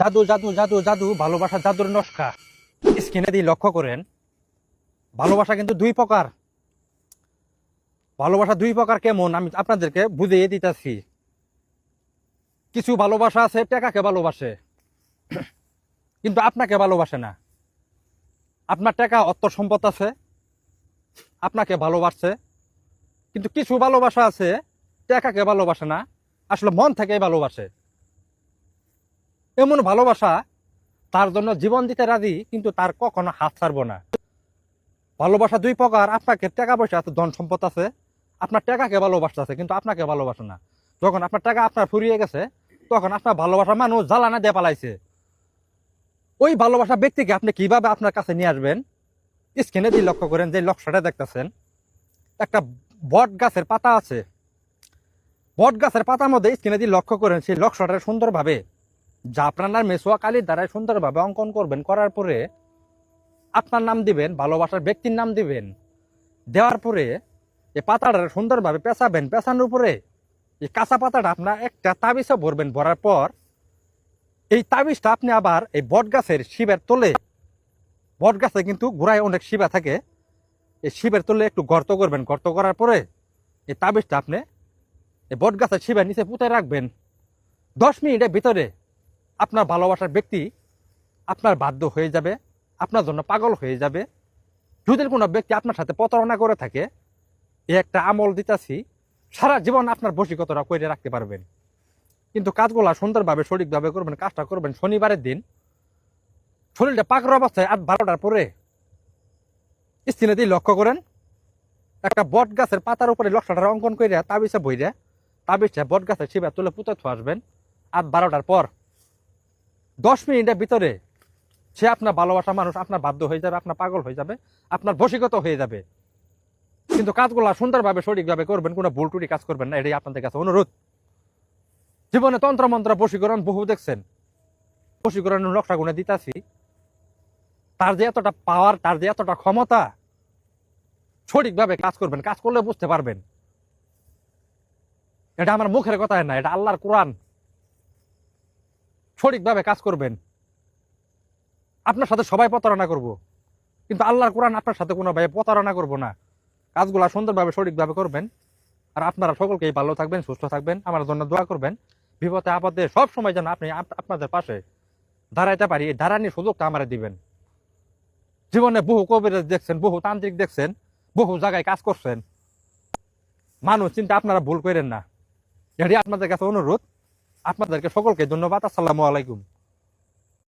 জাদু জাদু জাদু জাদু, ভালোবাসা, জাদুর নস্কা। স্ক্রিনে দিয়ে লক্ষ্য করেন, ভালোবাসা কিন্তু দুই প্রকার। ভালোবাসা দুই প্রকার কেমন? আমি আপনাদেরকে বুঝিয়ে দিতেছি। কিছু ভালোবাসা আছে, টাকাকে ভালোবাসে, কিন্তু আপনাকে ভালোবাসে না। আপনার টাকা অর্থ সম্পদ আছে, আপনাকে ভালোবাসছে কিন্তু কিছু ভালোবাসা আছে, টাকাকে ভালোবাসে না। আসলে মন থেকে ভালোবাসে। এমন ভালোবাসা, তার জন্য জীবন দিতে রাজি, কিন্তু তার কখনো হাত ছাড়বো না। ভালোবাসা দুই প্রকার। আপনাকে টাকা পয়সা আছে ধন সম্পদ আছে। আপনার টাকাকে ভালোবাসতেছে কিন্তু আপনাকে ভালোবাসে না। যখন আপনার টাকা আপনার ফুরিয়ে গেছে, তখন আপনার ভালোবাসা মানুষ জ্বালানা দিয়ে পালাইছে। ওই ভালোবাসা ব্যক্তিকে আপনি কীভাবে আপনার কাছে নিয়ে আসবেন? স্ক্রিনে দিয়ে লক্ষ্য করেন যে লক্ষ্যটা দেখতেছেন। একটা বট গাছের পাতা আছে। বট গাছের পাতার মধ্যে স্ক্রিনে দিয়ে লক্ষ্য করেন সেই লক্ষ্যটা সুন্দরভাবে যা আপনার মেসোয়া কালির দ্বারা সুন্দরভাবে অঙ্কন করবেন, করার পরে আপনার নাম দিবেন, ভালোবাসার ব্যক্তির নাম দিবেন। দেওয়ার পরে এই পাতাটা সুন্দরভাবে পেঁচাবেন, পেঁচানোর উপরে এই কাঁচা পাতাটা আপনার একটা তাবিজে ভরবেন, ভরার পর এই তাবিজটা আপনি আবার এই বট গাছের শিবের তোলে বট গাছে কিন্তু গোড়ায় অনেক শিবা থাকে, এই শিবের তোলে একটু গর্ত করবেন। গর্ত করার পরে এই তাবিজটা আপনি এই বট গাছের শিবের নিচে পুঁতে রাখবেন। দশ মিনিটের ভিতরে আপনার ভালোবাসার ব্যক্তি আপনার বাধ্য হয়ে যাবে, আপনার জন্য পাগল হয়ে যাবে। যদি কোনো ব্যক্তি আপনার সাথে প্রতারণা করে থাকে, এ একটা আমল দিতেছি, সারা জীবন আপনার বসিকতরা করে রাখতে পারবেন। কিন্তু কাজগুলা সুন্দরভাবে, সঠিকভাবে করবেন, কাজটা করবেন শনিবারের দিন, শরীরটা পাকড় অবস্থায় আট বারোটার পরে দিয়ে লক্ষ্য করেন, একটা বট গাছের পাতার উপরে লক্ষ্যটার অঙ্কন করে তাবিজে বইরে তাবিজটা বট গাছের শিবা তুলে পুঁতে থুয়ে আসবেন। আট বারোটার পর দশ মিনিটের ভিতরে সে আপনার ভালোবাসা মানুষ, আপনার বাধ্য হয়ে যাবে, আপনার পাগল হয়ে যাবে, আপনার বশীগত হয়ে যাবে। কিন্তু কাজগুলা সুন্দরভাবে, সঠিকভাবে করবেন, কোনো ভুল টুটি কাজ করবেন না, এটাই আপনাদের কাছে অনুরোধ। জীবনে তন্ত্র মন্ত্র বশীকরণ বহু দেখছেন। বশীকরণের নকশা গুণে দিতাছি। তার যে এতটা পাওয়ার তার যে এতটা ক্ষমতা, সঠিকভাবে কাজ করবেন, কাজ করলে বুঝতে পারবেন। এটা আমার মুখের কথা না, এটা আল্লাহর কোরআন। সঠিকভাবে কাজ করবেন। আপনার সাথে সবাই প্রতারণা করব। কিন্তু আল্লাহর কোরআন আপনার সাথে কোনো ভাই প্রতারণা করব না। কাজগুলা সুন্দরভাবে, সঠিকভাবে করবেন। আর আপনারা সকলকেই ভালো থাকবেন, সুস্থ থাকবেন। আমার জন্য দোয়া করবেন। বিপদে, আপদে সব সময় যেন আপনি আপ- আপনাদের পাশে দাঁড়াইতে পারি। এই দাঁড়ানির সুযোগটা আমার দিবেন। জীবনে বহু কবির দেখছেন, বহু তান্ত্রিক দেখছেন, বহু জায়গায় কাজ করছেন। মানুষ চিন্তা আপনারা ভুল করেন না। এটি আপনাদের কাছে অনুরোধ। আপনাদেরকে সকলকে ধন্যবাদ। আসসালামু আলাইকুম।